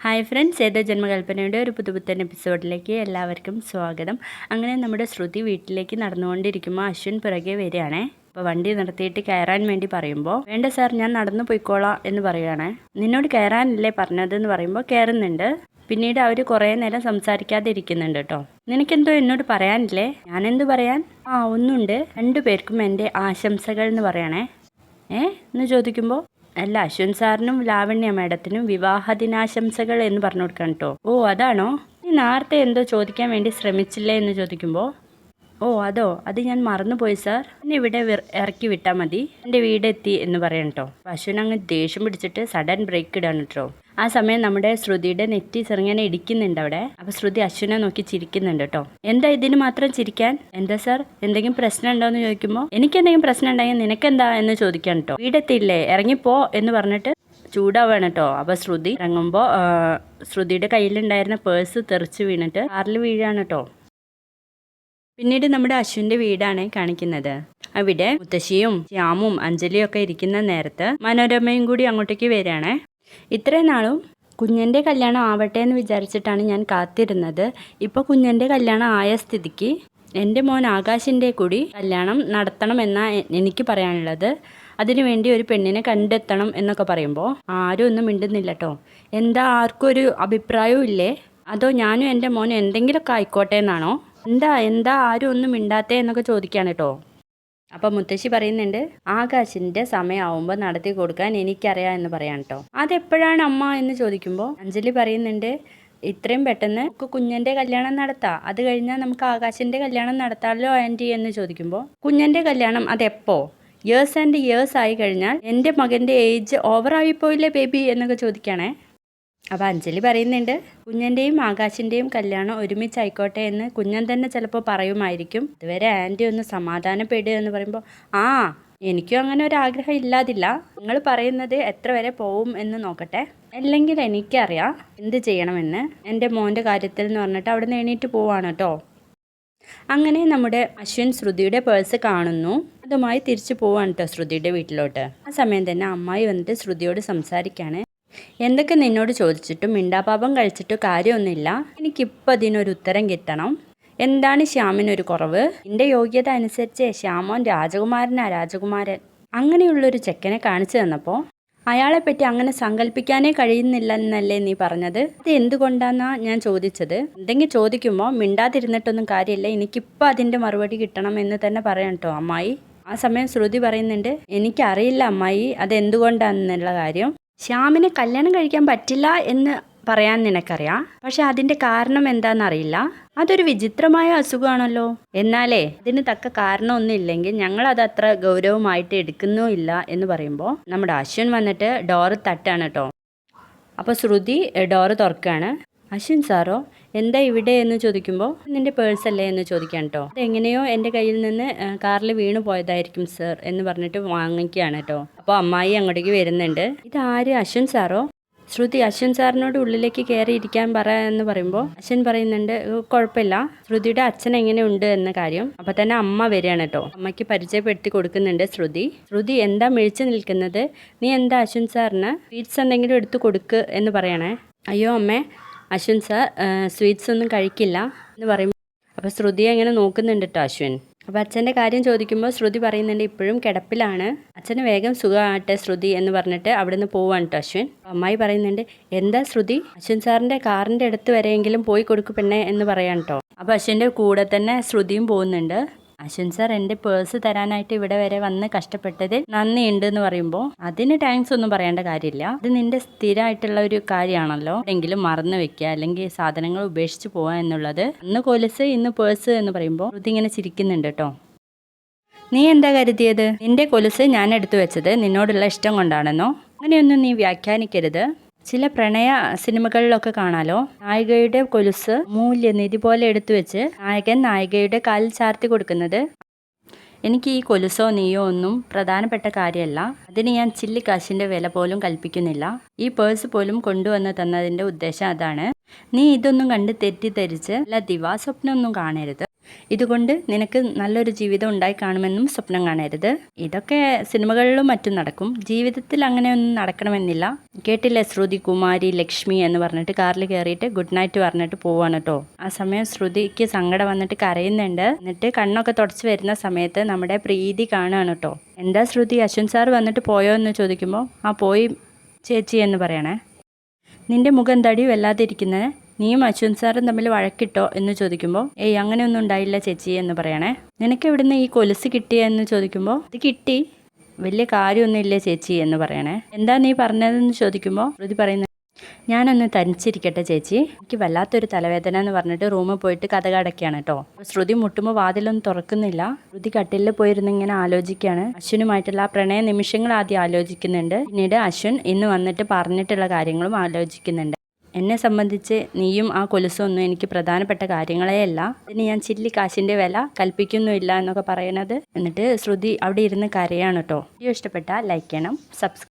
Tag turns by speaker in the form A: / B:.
A: Hi friends ഏതോ ജന്മകൽപ്പനയുടെ ഒരു പുതുപുത്തൻ എപ്പിസോഡിലേക്ക് എല്ലാവർക്കും സ്വാഗതം. അങ്ങനെ നമ്മുടെ ശ്രുതി വീട്ടിലേക്ക് നടന്നുകൊണ്ടിരിക്കുമ്പോൾ അശ്വിൻ പിറകെ വരികയാണേ. അപ്പോൾ വണ്ടി നിർത്തിയിട്ട് കയറാൻ വേണ്ടി പറയുമ്പോൾ വേണ്ട സാർ ഞാൻ നടന്നു പോയിക്കോളാം എന്ന് പറയുകയാണേ. നിന്നോട് കയറാനല്ലേ പറഞ്ഞതെന്ന് പറയുമ്പോൾ കയറുന്നുണ്ട്. പിന്നീട് അവർ കുറേ നേരം സംസാരിക്കാതെ ഇരിക്കുന്നുണ്ട് കേട്ടോ. നിനക്കെന്തോ എന്നോട് പറയാനില്ലേ? ഞാനെന്ത് പറയാൻ? ആ ഒന്നുണ്ട്. രണ്ടു പേർക്കും എന്റെ ആശംസകൾ എന്ന് പറയണേ. ഏ? എന്ന് ചോദിക്കുമ്പോൾ അല്ല അശ്വിൻ സാറിനും ലാവണ്യ മാഡത്തിനും വിവാഹ ദിനാശംസകൾ എന്ന് പറഞ്ഞു കൊടുക്കണം കേട്ടോ ഓ അതാണോ? നീ നേരത്തെ എന്തോ ചോദിക്കാൻ വേണ്ടി ശ്രമിച്ചില്ലേ എന്ന് ചോദിക്കുമ്പോൾ ഓ അതോ? അത് ഞാൻ മറന്നുപോയി സാർ. എന്നെ ഇവിടെ ഇറക്കി വിട്ടാൽ മതി. എന്റെ വീടെത്തി എന്ന് പറയണം കേട്ടോ അശ്വിൻ അങ്ങ് ദേഷ്യം പിടിച്ചിട്ട് സഡൻ ബ്രേക്ക് ഇടാണ് കേട്ടോ ആ സമയം നമ്മുടെ ശ്രുതിയുടെ നെറ്റി ചെറുങ്ങനെ ഇടിക്കുന്നുണ്ട് അവിടെ. അപ്പൊ ശ്രുതി അശ്വിനെ നോക്കി ചിരിക്കുന്നുണ്ട് കേട്ടോ എന്താ ഇതിന് മാത്രം ചിരിക്കാൻ? എന്താ സാർ? എന്തെങ്കിലും പ്രശ്നം ഉണ്ടോ എന്ന് ചോദിക്കുമ്പോൾ എനിക്ക് എന്തെങ്കിലും പ്രശ്നം ഉണ്ടെങ്കിൽ നിനക്കെന്താ എന്ന് ചോദിക്കാൻ കേട്ടോ വീടെത്തിയില്ലേ? ഇറങ്ങിപ്പോ എന്ന് പറഞ്ഞിട്ട് ചൂടാവാണ് കേട്ടോ അപ്പൊ ശ്രുതി ഇറങ്ങുമ്പോൾ ശ്രുതിയുടെ കയ്യിലുണ്ടായിരുന്ന പേഴ്സ് തെറിച്ച് വീണിട്ട് കാറിൽ വീഴാണ് കേട്ടോ പിന്നീട് നമ്മുടെ അശ്വിന്റെ വീടാണ് കാണിക്കുന്നത്. അവിടെ മുത്തശ്ശിയും ശ്യാമും അഞ്ജലിയും ഒക്കെ ഇരിക്കുന്ന നേരത്ത് മനോരമയും കൂടി അങ്ങോട്ടേക്ക് വരികയാണ്. ഇത്രയും നാളും കുഞ്ഞന്റെ കല്യാണം ആവട്ടെ എന്ന് വിചാരിച്ചിട്ടാണ് ഞാൻ കാത്തിരുന്നത്. ഇപ്പോൾ കുഞ്ഞന്റെ കല്യാണം ആയ സ്ഥിതിക്ക് എന്റെ മോൻ ആകാശിന്റെ കൂടി കല്യാണം നടത്തണമെന്നാണ് എനിക്ക് പറയാനുള്ളത്. അതിനുവേണ്ടി ഒരു പെണ്ണിനെ കണ്ടെത്തണം എന്നൊക്കെ പറയുമ്പോൾ ആരും ഒന്നും മിണ്ടുന്നില്ല കേട്ടോ എന്താ ആർക്കും ഒരു അഭിപ്രായവും ഇല്ലേ? അതോ ഞാനും എന്റെ മോനും എന്തെങ്കിലുമൊക്കെ ആയിക്കോട്ടെ എന്നാണോ? എന്താ എന്താ ആരും ഒന്നും മിണ്ടാത്തേ എന്നൊക്കെ ചോദിക്കുകയാണ് കേട്ടോ അപ്പം മുത്തശ്ശി പറയുന്നുണ്ട് ആകാശിന്റെ സമയമാവുമ്പോൾ നടത്തി കൊടുക്കാൻ എനിക്കറിയാം എന്ന് പറയാൻ കേട്ടോ അതെപ്പോഴാണ് അമ്മ എന്ന് ചോദിക്കുമ്പോൾ അഞ്ജലി പറയുന്നുണ്ട് ഇത്രയും പെട്ടെന്ന് നമുക്ക് കുഞ്ഞന്റെ കല്യാണം നടത്താം. അത് കഴിഞ്ഞാൽ നമുക്ക് ആകാശിന്റെ കല്യാണം നടത്താമല്ലോ ആന്റി എന്ന് ചോദിക്കുമ്പോൾ കുഞ്ഞന്റെ കല്യാണം അതെപ്പോ? ഇയേഴ്സ് ആൻഡ് ഇയേഴ്സ് ആയി കഴിഞ്ഞാൽ എന്റെ മകന്റെ ഏജ് ഓവറായി പോയില്ലേ ബേബി എന്നൊക്കെ ചോദിക്കണേ. അപ്പോൾ അഞ്ജലി പറയുന്നുണ്ട് കുഞ്ഞന്റെയും ആകാശിന്റെയും കല്യാണം ഒരുമിച്ചായിക്കോട്ടെ എന്ന് കുഞ്ഞൻ തന്നെ ചിലപ്പോൾ പറയുമായിരിക്കും. ഇതുവരെ ആന്റി ഒന്ന് സമാധാനപ്പെടുക എന്ന് പറയുമ്പോൾ ആ എനിക്കും അങ്ങനെ ഒരു ആഗ്രഹം ഇല്ലാതില്ല. നിങ്ങൾ പറയുന്നത് എത്ര വരെ പോവും എന്ന് നോക്കട്ടെ. അല്ലെങ്കിൽ എനിക്കറിയാം എന്ത് ചെയ്യണമെന്ന്. എന്റെ മോന്റെ കാര്യത്തിൽ എന്ന് പറഞ്ഞിട്ട് അവിടെ നിന്ന് എണീറ്റ് പോവാണ് കേട്ടോ അങ്ങനെ നമ്മുടെ അശ്വിൻ ശ്രുതിയുടെ പേഴ്സ് കാണുന്നു. അതുമായി തിരിച്ചു പോവാണ് കേട്ടോ ശ്രുതിയുടെ വീട്ടിലോട്ട്. ആ സമയം തന്നെ അമ്മായി വന്നിട്ട് ശ്രുതിയോട് സംസാരിക്കാണ്. എന്തൊക്കെ നിന്നോട് ചോദിച്ചിട്ടും മിണ്ടാപാപം കഴിച്ചിട്ടും കാര്യമൊന്നുമില്ല. എനിക്കിപ്പോൾ അതിനൊരു ഉത്തരം കിട്ടണം. എന്താണ് ശ്യാമിനൊരു കുറവ്? എന്റെ യോഗ്യത അനുസരിച്ച് ശ്യാമോൻ രാജകുമാരനാ രാജകുമാരൻ. അങ്ങനെയുള്ളൊരു ചെക്കനെ കാണിച്ചു തന്നപ്പോൾ അയാളെപ്പറ്റി അങ്ങനെ സങ്കല്പിക്കാനേ കഴിയുന്നില്ലെന്നല്ലേ നീ പറഞ്ഞത്? അത് എന്തുകൊണ്ടാന്നാ ഞാൻ ചോദിച്ചത്? എന്തെങ്കിലും ചോദിക്കുമ്പോൾ മിണ്ടാതിരുന്നിട്ടൊന്നും കാര്യമില്ല. എനിക്കിപ്പോൾ അതിന്റെ മറുപടി കിട്ടണം എന്ന് തന്നെ പറയാം കേട്ടോ അമ്മായി. ആ സമയം ശ്രുതി പറയുന്നുണ്ട് എനിക്കറിയില്ല അമ്മായി അതെന്തുകൊണ്ടാണെന്നുള്ള കാര്യം. ശ്യാമിനെ കല്യാണം കഴിക്കാൻ പറ്റില്ല എന്ന് പറയാൻ നിനക്കറിയാം? പക്ഷെ അതിന്റെ കാരണം എന്താണെന്നറിയില്ല. അതൊരു വിചിത്രമായ അസുഖമാണല്ലോ. എന്നാലേ ഇതിന് തക്ക കാരണമൊന്നും ഇല്ലെങ്കിൽ ഞങ്ങൾ അത് അത്ര ഗൗരവമായിട്ട് എടുക്കുന്നുമില്ല എന്ന് പറയുമ്പോൾ നമ്മുടെ അശ്വൻ വന്നിട്ട് ഡോറ് തട്ടാണ് കേട്ടോ. അപ്പോൾ ശ്രുതി ഡോറ് തുറക്കുകയാണ്. അശ്വിൻ സാറോ എന്താ ഇവിടെ എന്ന് ചോദിക്കുമ്പോൾ നിന്റെ പേഴ്സ് അല്ലേ എന്ന് ചോദിക്കാൻ കേട്ടോ അതെങ്ങനെയോ എന്റെ കയ്യിൽ നിന്ന് കാറിൽ വീണു പോയതായിരിക്കും സർ എന്ന് പറഞ്ഞിട്ട് വാങ്ങിക്കുകയാണ് കേട്ടോ അപ്പോൾ അമ്മായി അങ്ങോട്ടേക്ക് വരുന്നുണ്ട്. ഇതാര് അശ്വിൻ സാറോ? ശ്രുതി അശ്വിൻ സാറിനോട് ഉള്ളിലേക്ക് കയറി ഇരിക്കാൻ പറ എന്ന് പറയുമ്പോൾ അശ്വിൻ പറയുന്നുണ്ട് കുഴപ്പമില്ല. ശ്രുതിയുടെ അച്ഛൻ എങ്ങനെയുണ്ട് എന്ന കാര്യം. അപ്പൊ തന്നെ അമ്മ വരികയാണ് കേട്ടോ അമ്മയ്ക്ക് പരിചയപ്പെടുത്തി കൊടുക്കുന്നുണ്ട് ശ്രുതി. ശ്രുതി എന്താ മിഴിച്ചു നിൽക്കുന്നത്? നീ എന്താ അശ്വിൻ സാറിന് സ്വീറ്റ്സ് എന്തെങ്കിലും എടുത്തു കൊടുക്ക് എന്ന് പറയണേ? അയ്യോ അമ്മേ അശ്വിൻ സാർ സ്വീറ്റ്സ് ഒന്നും കഴിക്കില്ല എന്ന് പറയും അപ്പോൾ ശ്രുതി അങ്ങനെ നോക്കുന്നുണ്ട് കേട്ടോ അശ്വിൻ. അപ്പോൾ അച്ഛന്റെ കാര്യം ചോദിക്കുമ്പോൾ ശ്രുതി പറയുന്നുണ്ട് ഇപ്പോഴും കിടപ്പിലാണ്. അച്ഛന് വേഗം സുഖമാകട്ടെ ശ്രുതി എന്ന് പറഞ്ഞിട്ട് അവിടുന്ന് പോവാണ് കേട്ടോ അശ്വിൻ. അമ്മായി പറയുന്നുണ്ട് എന്താ ശ്രുതി? അശ്വിൻ സാറിന്റെ കാറിന്റെ അടുത്ത് വരെയെങ്കിലും പോയി കൊടുക്കു പെണ്ണേ എന്ന് പറയാൻ കേട്ടോ അപ്പോൾ അശ്വിന്റെ കൂടെ തന്നെ ശ്രുതിയും പോകുന്നുണ്ട്. അശ്വിൻ സാർ എന്റെ പേഴ്സ് തരാനായിട്ട് ഇവിടെ വരെ വന്ന് കഷ്ടപ്പെട്ടതിൽ നന്ദിയുണ്ട് എന്ന് പറയുമ്പോൾ അതിന് താങ്ക്സ് ഒന്നും പറയേണ്ട കാര്യമില്ല. അത് നിന്റെ സ്ഥിരമായിട്ടുള്ള ഒരു കാര്യമാണല്ലോ. എങ്കിലും മറന്നു വെക്കുക അല്ലെങ്കിൽ സാധനങ്ങൾ ഉപേക്ഷിച്ച് പോവുക എന്നുള്ളത്. അന്ന് കൊലുസ് ഇന്ന് പേഴ്സ് എന്ന് പറയുമ്പോൾ ഇതിങ്ങനെ ചിരിക്കുന്നുണ്ട് കേട്ടോ. നീ എന്താ കരുതിയത്? നിന്റെ കൊലുസ് ഞാൻ എടുത്തു വെച്ചത് നിന്നോടുള്ള ഇഷ്ടം കൊണ്ടാണെന്നോ? അങ്ങനെയൊന്നും നീ വ്യാഖ്യാനിക്കരുത്. ചില പ്രണയ സിനിമകളിലൊക്കെ കാണാലോ? നായികയുടെ കൊലുസ് മൂല്യനിധി പോലെ എടുത്തു വെച്ച് നായകൻ നായികയുടെ കാലിൽ ചാർത്തി കൊടുക്കുന്നത്. എനിക്ക് ഈ കൊലുസോ നീയോ ഒന്നും പ്രധാനപ്പെട്ട കാര്യമല്ല. അതിന് ഞാൻ ചില്ലിക്കാശിന്റെ വില പോലും കൽപ്പിക്കുന്നില്ല. ഈ പേഴ്സ് പോലും കൊണ്ടുവന്ന് തന്നതിന്റെ ഉദ്ദേശം അതാണ്. നീ ഇതൊന്നും കണ്ട് തെറ്റിദ്ധരിച്ച് അല്ല ദിവാസ്വപ്നമൊന്നും കാണരുത്. ഇതുകൊണ്ട് നിനക്ക് നല്ലൊരു ജീവിതം ഉണ്ടായി കാണുമെന്നും സ്വപ്നം കാണരുത്. ഇതൊക്കെ സിനിമകളിലും മറ്റും നടക്കും. ജീവിതത്തിൽ അങ്ങനെയൊന്നും നടക്കണമെന്നില്ല. കേട്ടില്ലേ ശ്രുതി കുമാരി ലക്ഷ്മി എന്ന് പറഞ്ഞിട്ട് കാറിൽ കയറിയിട്ട് ഗുഡ് നൈറ്റ് പറഞ്ഞിട്ട് പോവാണ് കേട്ടോ ആ സമയം ശ്രുതിക്ക് സങ്കടം വന്നിട്ട് കരയുന്നുണ്ട്. എന്നിട്ട് കണ്ണൊക്കെ തുടച്ച് വരുന്ന സമയത്ത് നമ്മുടെ പ്രീതി കാണുകയാണ് കേട്ടോ എന്താ ശ്രുതി അശ്വിൻ സാർ വന്നിട്ട് പോയോ എന്ന് ചോദിക്കുമ്പോൾ ആ പോയി ചേച്ചി എന്ന് പറയണേ. നിന്റെ മുഖം എന്താടി വല്ലാതിരിക്കുന്നത് നീയും അശ്വൻ സാറും തമ്മിൽ വഴക്കിട്ടോ എന്ന് ചോദിക്കുമ്പോൾ ഏയ് അങ്ങനെയൊന്നും ഉണ്ടായില്ല ചേച്ചി എന്ന് പറയണേ. നിനക്ക് എവിടുന്ന് ഈ കൊലുസ് കിട്ടിയെന്ന് ചോദിക്കുമ്പോൾ ഇത് കിട്ടി. വലിയ കാര്യമൊന്നുമില്ല ചേച്ചി എന്ന് പറയണേ. എന്താ നീ പറഞ്ഞതെന്ന് ചോദിക്കുമ്പോൾ ഋതി പറയുന്നത് ഞാനൊന്ന് തനിച്ചിരിക്കട്ടെ ചേച്ചി. എനിക്ക് വല്ലാത്തൊരു തലവേദന എന്ന് പറഞ്ഞിട്ട് റൂമിൽ പോയിട്ട് കഥ കടക്കുകയാണ് കേട്ടോ. ശ്രുതി മുട്ടുമ്പോൾ വാതിലൊന്നും തുറക്കുന്നില്ല. ശ്രുതി കട്ടിലിൽ പോയിരുന്ന് ഇങ്ങനെ ആലോചിക്കുകയാണ്. അശ്വിനുമായിട്ടുള്ള ആ പ്രണയ നിമിഷങ്ങൾ ആദ്യം ആലോചിക്കുന്നുണ്ട്. പിന്നീട് അശ്വിൻ ഇന്ന് വന്നിട്ട് പറഞ്ഞിട്ടുള്ള കാര്യങ്ങളും ആലോചിക്കുന്നുണ്ട്. എന്നെ സംബന്ധിച്ച് നീയും ആ കൊലുസൊന്നും എനിക്ക് പ്രധാനപ്പെട്ട കാര്യങ്ങളെയല്ല ഇനി ഞാൻ ചില്ലി കാശിന്റെ വില കൽപ്പിക്കുന്നുമില്ല എന്നൊക്കെ പറയുന്നത്. എന്നിട്ട് ശ്രുതി അവിടെ ഇരുന്ന് കരയാണ് കേട്ടോ. വീഡിയോ ഇഷ്ടപ്പെട്ടാൽ ലൈക്ക് ചെയ്യണം സബ്സ്ക്രൈബ്